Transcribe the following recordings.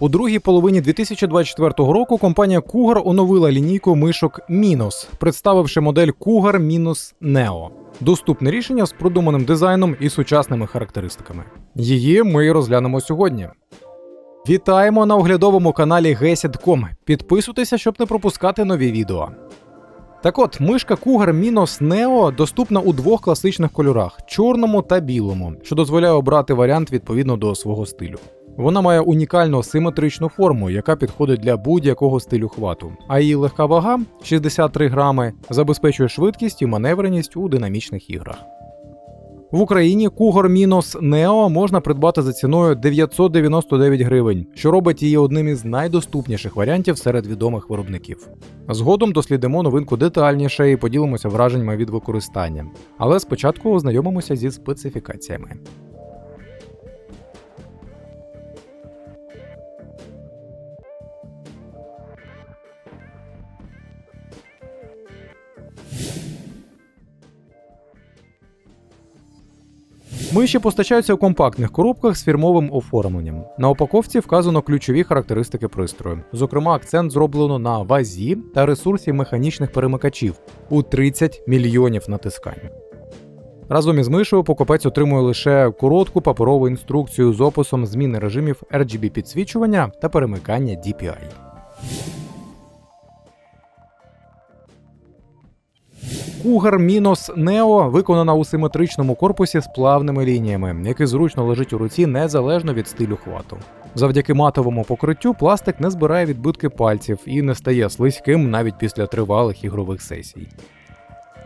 У другій половині 2024 року компанія Cougar оновила лінійку мишок Minos, представивши модель Cougar Minus Neo. Доступне рішення з продуманим дизайном і сучасними характеристиками. Її ми розглянемо сьогодні. Вітаємо на оглядовому каналі Gesid.com. Підписуйтеся, щоб не пропускати нові відео. Так от, мишка Cougar Minos Neo доступна у двох класичних кольорах чорному та білому, що дозволяє обрати варіант відповідно до свого стилю. Вона має унікальну симетричну форму, яка підходить для будь-якого стилю хвату, а її легка вага 63 грами забезпечує швидкість і маневреність у динамічних іграх. В Україні Cougar Minos Neo можна придбати за ціною 999 гривень, що робить її одним із найдоступніших варіантів серед відомих виробників. Згодом дослідимо новинку детальніше і поділимося враженнями від використання. Але спочатку ознайомимося зі специфікаціями. Миші постачаються у компактних коробках з фірмовим оформленням. На упаковці вказано ключові характеристики пристрою. Зокрема, акцент зроблено на вазі та ресурсі механічних перемикачів у 30 мільйонів натискань. Разом із мишею покупець отримує лише коротку паперову інструкцію з описом зміни режимів RGB підсвічування та перемикання DPI. Cougar Minos Neo виконана у симетричному корпусі з плавними лініями, який зручно лежить у руці незалежно від стилю хвату. Завдяки матовому покриттю пластик не збирає відбитки пальців і не стає слизьким навіть після тривалих ігрових сесій.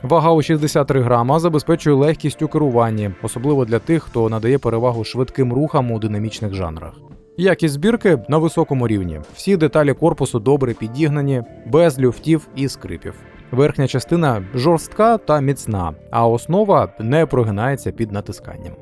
Вага у 63 грама забезпечує легкість у керуванні, особливо для тих, хто надає перевагу швидким рухам у динамічних жанрах. Якість збірки на високому рівні. Всі деталі корпусу добре підігнані, без люфтів і скрипів. Верхня частина жорстка та міцна, а основа не прогинається під натисканням.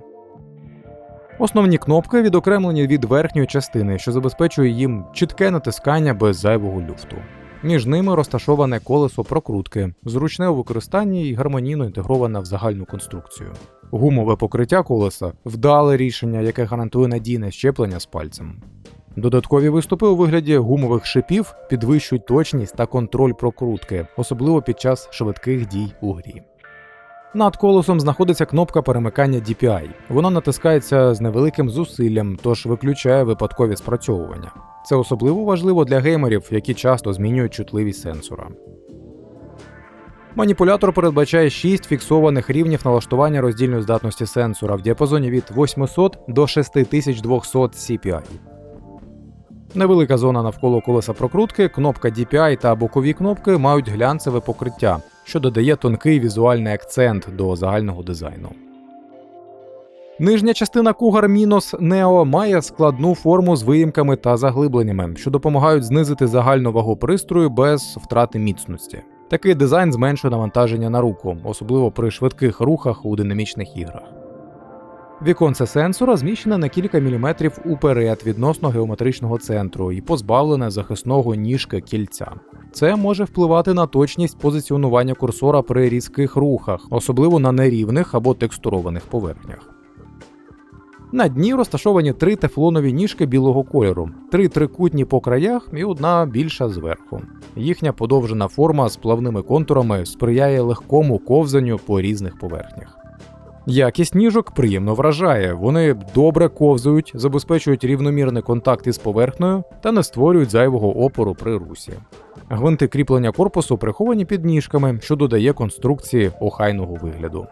Основні кнопки відокремлені від верхньої частини, що забезпечує їм чітке натискання без зайвого люфту. Між ними розташоване колесо прокрутки, зручне у використанні і гармонійно інтегроване в загальну конструкцію. Гумове покриття колеса вдале рішення, яке гарантує надійне щеплення з пальцем. Додаткові виступи у вигляді гумових шипів підвищують точність та контроль прокрутки, особливо під час швидких дій у грі. Над колесом знаходиться кнопка перемикання DPI. Вона натискається з невеликим зусиллям, тож виключає випадкові спрацьовування. Це особливо важливо для геймерів, які часто змінюють чутливість сенсора. Маніпулятор передбачає 6 фіксованих рівнів налаштування роздільної здатності сенсора в діапазоні від 800 до 6200 CPI. Невелика зона навколо колеса прокрутки, кнопка DPI та бокові кнопки мають глянцеве покриття, що додає тонкий візуальний акцент до загального дизайну. Нижня частина Cougar Minos Neo має складну форму з виїмками та заглибленнями, що допомагають знизити загальну вагу пристрою без втрати міцності. Такий дизайн зменшує навантаження на руку, особливо при швидких рухах у динамічних іграх. Віконце сенсора зміщене на кілька міліметрів уперед відносно геометричного центру і позбавлене захисного ніжки кільця. Це може впливати на точність позиціонування курсора при різких рухах, особливо на нерівних або текстурованих поверхнях. На дні розташовані три тефлонові ніжки білого кольору, три трикутні по краях і одна більша зверху. Їхня подовжена форма з плавними контурами сприяє легкому ковзанню по різних поверхнях. Якість ніжок приємно вражає, вони добре ковзують, забезпечують рівномірний контакт із поверхнею та не створюють зайвого опору при русі. Гвинти кріплення корпусу приховані під ніжками, що додає конструкції охайного вигляду.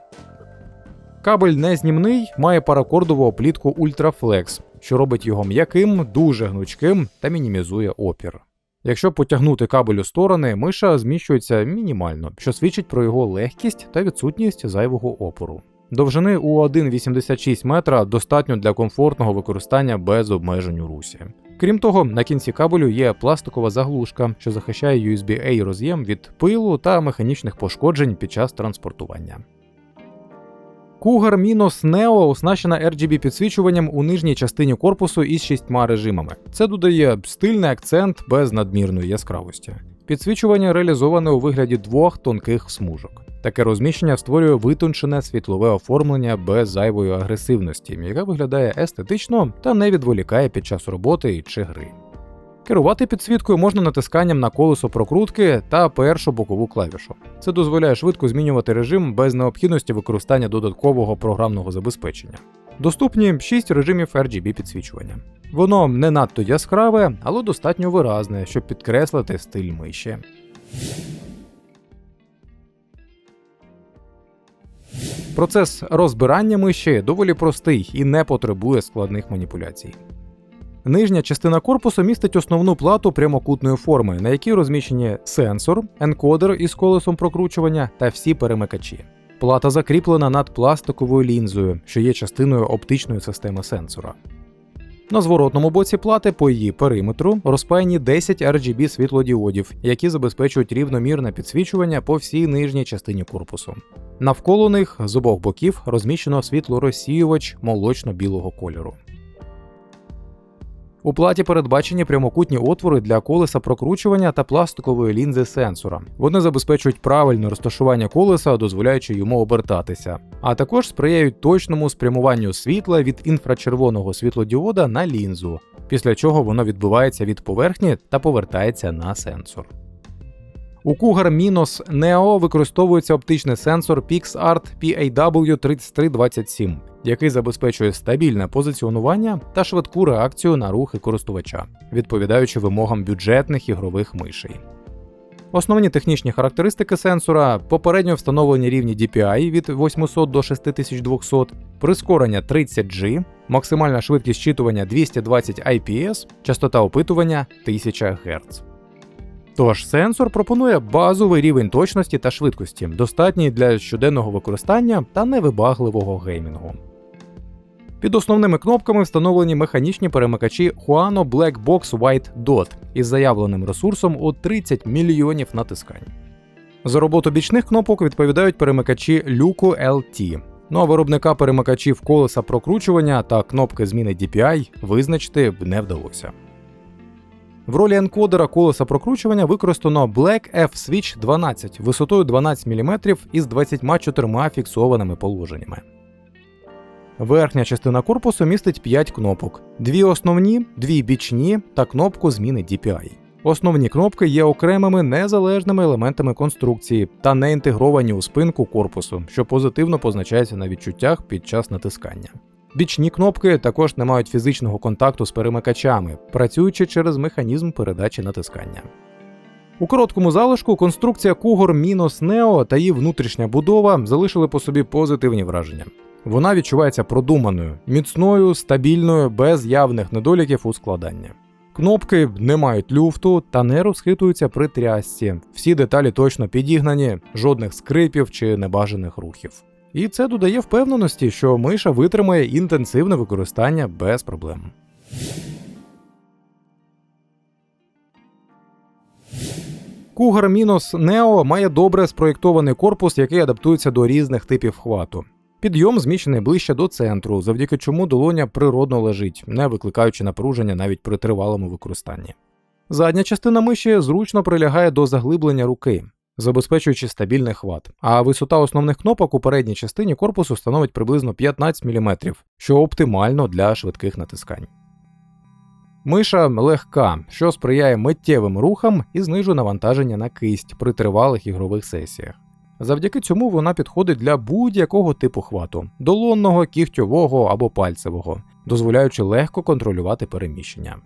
Кабель незнімний має паракордову оплітку Ultraflex, що робить його м'яким, дуже гнучким та мінімізує опір. Якщо потягнути кабель у сторони, миша зміщується мінімально, що свідчить про його легкість та відсутність зайвого опору. Довжини у 1,86 метра достатньо для комфортного використання без обмежень у русі. Крім того, на кінці кабелю є пластикова заглушка, що захищає USB-A роз'єм від пилу та механічних пошкоджень під час транспортування. Cougar Minos Neo оснащена RGB підсвічуванням у нижній частині корпусу із шістьма режимами. Це додає стильний акцент без надмірної яскравості. Підсвічування реалізоване у вигляді двох тонких смужок. Таке розміщення створює витончене світлове оформлення без зайвої агресивності, яке виглядає естетично та не відволікає під час роботи чи гри. Керувати підсвіткою можна натисканням на колесо прокрутки та першу бокову клавішу. Це дозволяє швидко змінювати режим без необхідності використання додаткового програмного забезпечення. Доступні 6 режимів RGB підсвічування. Воно не надто яскраве, але достатньо виразне, щоб підкреслити стиль миші. Процес розбирання миші доволі простий і не потребує складних маніпуляцій. Нижня частина корпусу містить основну плату прямокутної форми, на якій розміщені сенсор, енкодер із колесом прокручування та всі перемикачі. Плата закріплена над пластиковою лінзою, що є частиною оптичної системи сенсора. На зворотному боці плати по її периметру розпаяні 10 RGB світлодіодів, які забезпечують рівномірне підсвічування по всій нижній частині корпусу. Навколо них з обох боків розміщено світлорозсіювач молочно-білого кольору. У платі передбачені прямокутні отвори для колеса прокручування та пластикової лінзи сенсора. Вони забезпечують правильне розташування колеса, дозволяючи йому обертатися, а також сприяють точному спрямуванню світла від інфрачервоного світлодіода на лінзу, після чого воно відбивається від поверхні та повертається на сенсор. У Cougar Minos Neo використовується оптичний сенсор PixArt PAW3327, який забезпечує стабільне позиціонування та швидку реакцію на рухи користувача, відповідаючи вимогам бюджетних ігрових мишей. Основні технічні характеристики сенсора попередньо встановлені рівні DPI від 800 до 6200, прискорення 30G, максимальна швидкість щитування 220 IPS, частота опитування 1000 Гц. Тож сенсор пропонує базовий рівень точності та швидкості, достатній для щоденного використання та невибагливого геймінгу. Під основними кнопками встановлені механічні перемикачі Huano Black Box White Dot із заявленим ресурсом у 30 мільйонів натискань. За роботу бічних кнопок відповідають перемикачі Luco LT. Ну а виробника перемикачів колеса прокручування та кнопки зміни DPI визначити не вдалося. В ролі енкодера колеса прокручування використано Black F-Switch 12 висотою 12 мм із 24 фіксованими положеннями. Верхня частина корпусу містить 5 кнопок: дві основні, дві бічні та кнопку зміни DPI. Основні кнопки є окремими незалежними елементами конструкції та не інтегровані у спинку корпусу, що позитивно позначається на відчуттях під час натискання. Бічні кнопки також не мають фізичного контакту з перемикачами, працюючи через механізм передачі натискання. У короткому залишку конструкція Cougar Minos Neo та її внутрішня будова залишили по собі позитивні враження. Вона відчувається продуманою, міцною, стабільною, без явних недоліків у складанні. Кнопки не мають люфту та не розхитуються при трясці. Всі деталі точно підігнані, жодних скрипів чи небажаних рухів. І це додає впевненості, що миша витримає інтенсивне використання без проблем. Cougar Minos Neo має добре спроєктований корпус, який адаптується до різних типів хвату. Підйом зміщений ближче до центру, завдяки чому долоня природно лежить, не викликаючи напруження навіть при тривалому використанні. Задня частина миші зручно прилягає до заглиблення руки, забезпечуючи стабільний хват, а висота основних кнопок у передній частині корпусу становить приблизно 15 мм, що оптимально для швидких натискань. Миша легка, що сприяє миттєвим рухам і знижує навантаження на кисть при тривалих ігрових сесіях. Завдяки цьому вона підходить для будь-якого типу хвату долонного, кігтьового або пальцевого, дозволяючи легко контролювати переміщення.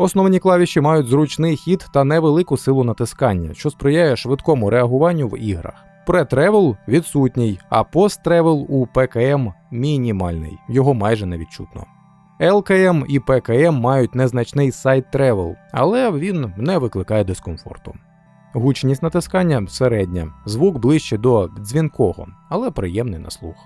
Основні клавіші мають зручний хід та невелику силу натискання, що сприяє швидкому реагуванню в іграх. Pre-Travel відсутній, а пост-тревел у ПКМ мінімальний, його майже не відчутно. ЛКМ і ПКМ мають незначний сайт тревел, але він не викликає дискомфорту. Гучність натискання середня, звук ближче до дзвінкого, але приємний на слух.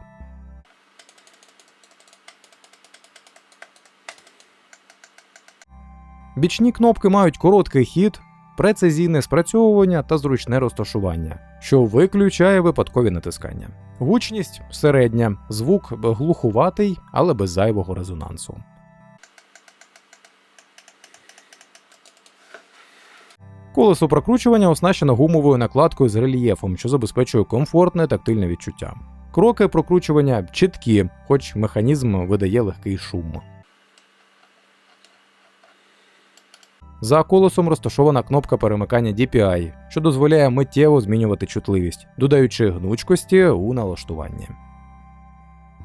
Бічні кнопки мають короткий хід, прецизійне спрацьовування та зручне розташування, що виключає випадкові натискання. Гучність середня, звук глухуватий, але без зайвого резонансу. Колесо прокручування оснащено гумовою накладкою з рельєфом, що забезпечує комфортне тактильне відчуття. Кроки прокручування чіткі, хоч механізм видає легкий шум. За колесом розташована кнопка перемикання DPI, що дозволяє миттєво змінювати чутливість, додаючи гнучкості у налаштуванні.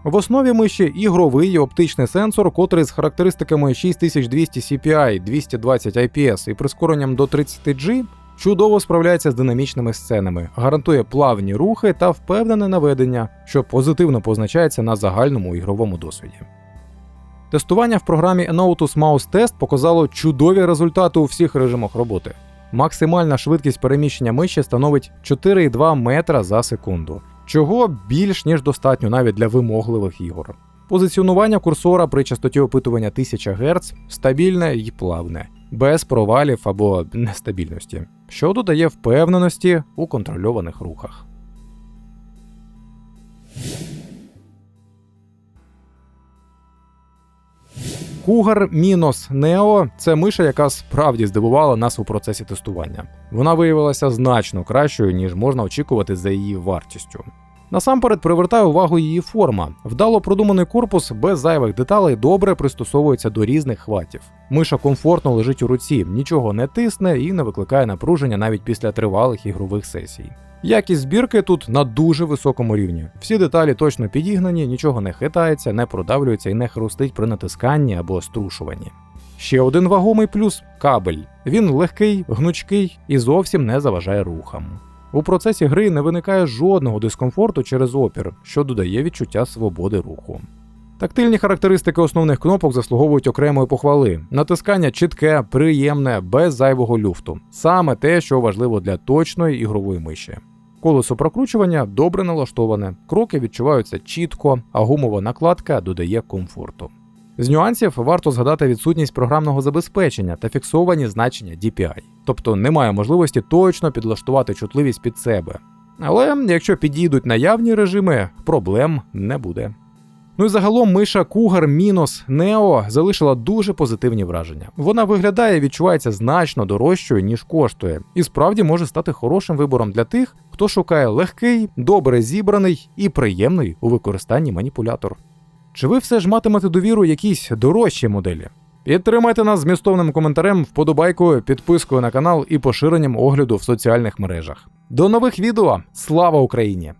В основі миші ігровий оптичний сенсор, котрий з характеристиками 6200 CPI, 220 IPS і прискоренням до 30G чудово справляється з динамічними сценами, гарантує плавні рухи та впевнене наведення, що позитивно позначається на загальному ігровому досвіді. Тестування в програмі Nautus Mouse Test показало чудові результати у всіх режимах роботи. Максимальна швидкість переміщення миші становить 4,2 метра за секунду, чого більш ніж достатньо навіть для вимогливих ігор. Позиціонування курсора при частоті опитування 1000 Гц стабільне і плавне, без провалів або нестабільності, що додає впевненості у контрольованих рухах. Cougar Minos Neo – це миша, яка справді здивувала нас у процесі тестування. Вона виявилася значно кращою, ніж можна очікувати за її вартістю. Насамперед привертає увагу її форма. Вдало продуманий корпус без зайвих деталей добре пристосовується до різних хватів. Миша комфортно лежить у руці, нічого не тисне і не викликає напруження навіть після тривалих ігрових сесій. Якість збірки тут на дуже високому рівні. Всі деталі точно підігнані, нічого не хитається, не продавлюється і не хрустить при натисканні або струшуванні. Ще один вагомий плюс кабель. Він легкий, гнучкий і зовсім не заважає рухам. У процесі гри не виникає жодного дискомфорту через опір, що додає відчуття свободи руху. Тактильні характеристики основних кнопок заслуговують окремої похвали. Натискання чітке, приємне, без зайвого люфту. Саме те, що важливо для точної ігрової миші. Колесо прокручування добре налаштоване, кроки відчуваються чітко, а гумова накладка додає комфорту. З нюансів варто згадати відсутність програмного забезпечення та фіксовані значення DPI, тобто немає можливості точно підлаштувати чутливість під себе. Але якщо підійдуть наявні режими, проблем не буде. Ну і загалом миша Cougar Minos Neo залишила дуже позитивні враження. Вона виглядає і відчувається значно дорожчою, ніж коштує, і справді може стати хорошим вибором для тих, хто шукає легкий, добре зібраний і приємний у використанні маніпулятор. Чи ви все ж матимете довіру якійсь дорожчій моделі? Підтримайте нас змістовним коментарем, вподобайкою, підпискою на канал і поширенням огляду в соціальних мережах. До нових відео! Слава Україні!